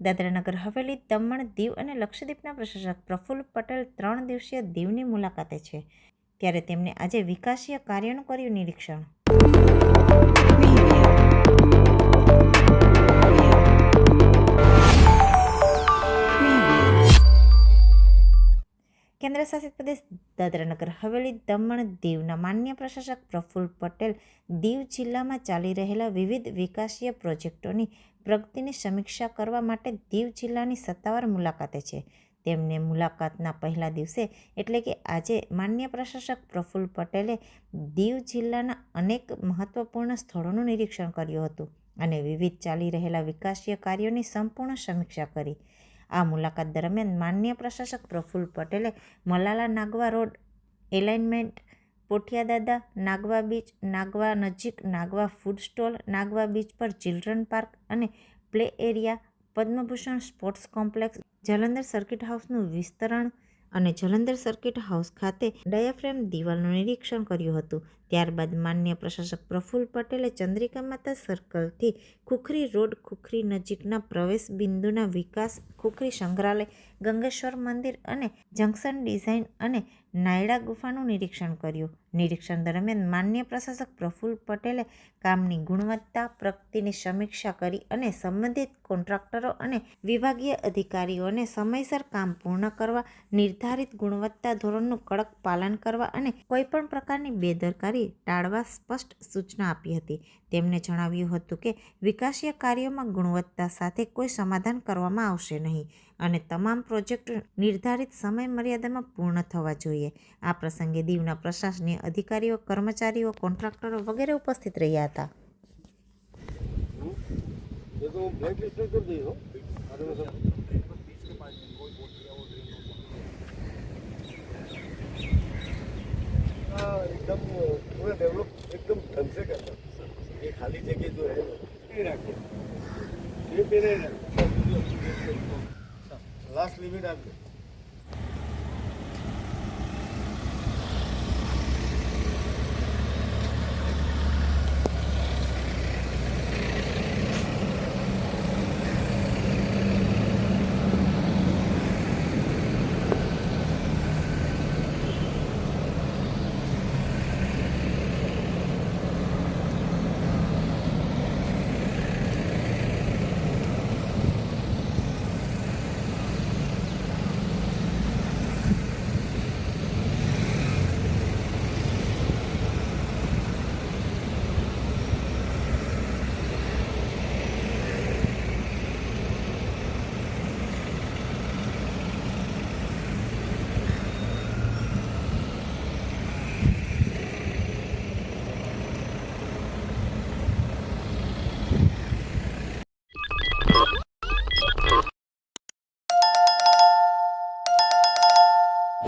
દાદરાનગર હવેલી દમણ દીવ અને લક્ષદ્વીપના પ્રશાસક પ્રફુલ્લ પટેલ ત્રણ દિવસીય દીવની મુલાકાતે છે, ત્યારે તેમણે આજે વિકાસીય કાર્યોનું કર્યું નિરીક્ષણ. કેન્દ્રશાસિત પ્રદેશ દાદરાનગર. હવેલી દમણ દીવના માન્ય પ્રશાસક પ્રફુલ્લ પટેલ દીવ જિલ્લામાં ચાલી રહેલા વિવિધ વિકાસીય પ્રોજેક્ટોની પ્રગતિની સમીક્ષા કરવા માટે દીવ જિલ્લાની સત્તાવાર મુલાકાતે છે. તેમને મુલાકાતના પહેલા દિવસે એટલે કે આજે માન્ય પ્રશાસક પ્રફુલ્લ પટેલે દીવ જિલ્લાના અનેક મહત્વપૂર્ણ સ્થળોનું નિરીક્ષણ કર્યું હતું અને વિવિધ ચાલી રહેલા વિકાસીય કાર્યોની સંપૂર્ણ સમીક્ષા કરી. આ મુલાકાત દરમિયાન માન્ય પ્રશાસક પ્રફુલ્લ પટેલે મલાલા નાગવા રોડ એલાઇનમેન્ટ પોઠિયાદાદા નાગવા બીચ, નાગવા નજીક, Nagwa food stall, Nagwa beach પર ચિલ્ડ્રન પાર્ક અને play area, Padmabhushan sports complex, Jalandhar circuit હાઉસનું વિસ્તરણ અને જલંધર સર્કિટ હાઉસ ખાતે ડાયાફ્રેમ દિવાલનું નિરીક્ષણ કર્યું હતું. ત્યારબાદ માન્ય પ્રશાસક પ્રફુલ્લ પટેલે ચંદ્રિકા માતા સર્કલથી ખુખરી રોડ ખુખરી નજીકના પ્રવેશ બિંદુના વિકાસ, ખુખરી સંગ્રહાલય, ગંગેશ્વર મંદિર અને જંકશન ડિઝાઇન અને નાયડા ગુફાનું નિરીક્ષણ કર્યું. નિરીક્ષણ દરમિયાન માન્ય પ્રશાસક પ્રફુલ્લ પટેલે કામની ગુણવત્તા, પ્રગતિની સમીક્ષા કરી અને સંબંધિત કોન્ટ્રાક્ટરો અને વિભાગીય અધિકારીઓને સમયસર કામ પૂર્ણ કરવા, નિર્ધારિત ગુણવત્તા ધોરણનું કડક પાલન કરવા અને કોઈપણ પ્રકારની બેદરકારી ટાળવા સ્પષ્ટ સૂચના આપી હતી તેમણે જણાવ્યું હતું કે વિકાસીય કાર્યોમાં ગુણવત્તા સાથે કોઈ સમાધાન કરવામાં આવશે નહીં અને તમામ પ્રોજેક્ટ નિર્ધારિત સમય મર્યાદામાં પૂર્ણ થવા જોઈએ આ પ્રસંગે દીવના પ્રશાસનીય અધિકારીઓ કર્મચારીઓ કોન્ટ્રાક્ટરો વગેરે ઉપસ્થિત રહ્યા હતા ये तो ब्लैक लिस्ट कर दी हो अरे वो सब हाँ, एकदम पूरा डेवलप एकदम ढंग से करना ये खाली जगह जो है ये रखिए ये मेरे लास्ट लिमिट आप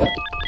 you